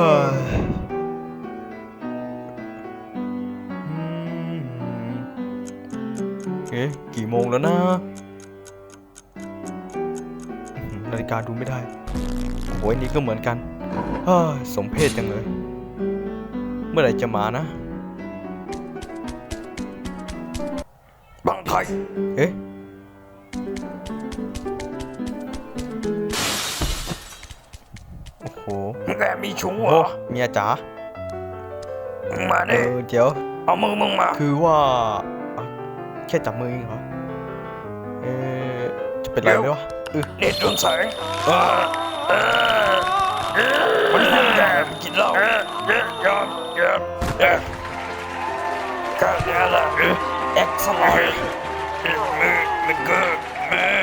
เอ๊ะกี่โมงแล้วนะ นาฬิกาดูไม่ได้โอ้ยนี่ก็เหมือนกันสมเพศจังเลย เมื่อไหร่จะมานะ บางไทย เอ๊ะ โอ้โหแกมีชู้เหรโอ้อเมียจ๋ามึงมาเอดิอเดี๋ยว เอามือมึงมา คือว่าอะแค่จับมือเองเหรอ เอ๊ะจะเป็นไรไหมวะเออเด็ดดวงแสงเออเออเออมันพูดแกมกินเหล้าเออเออยอมยอมเออแค่นี้แหละเออเอ็กซ์ไลท์มือมือเกิดมือ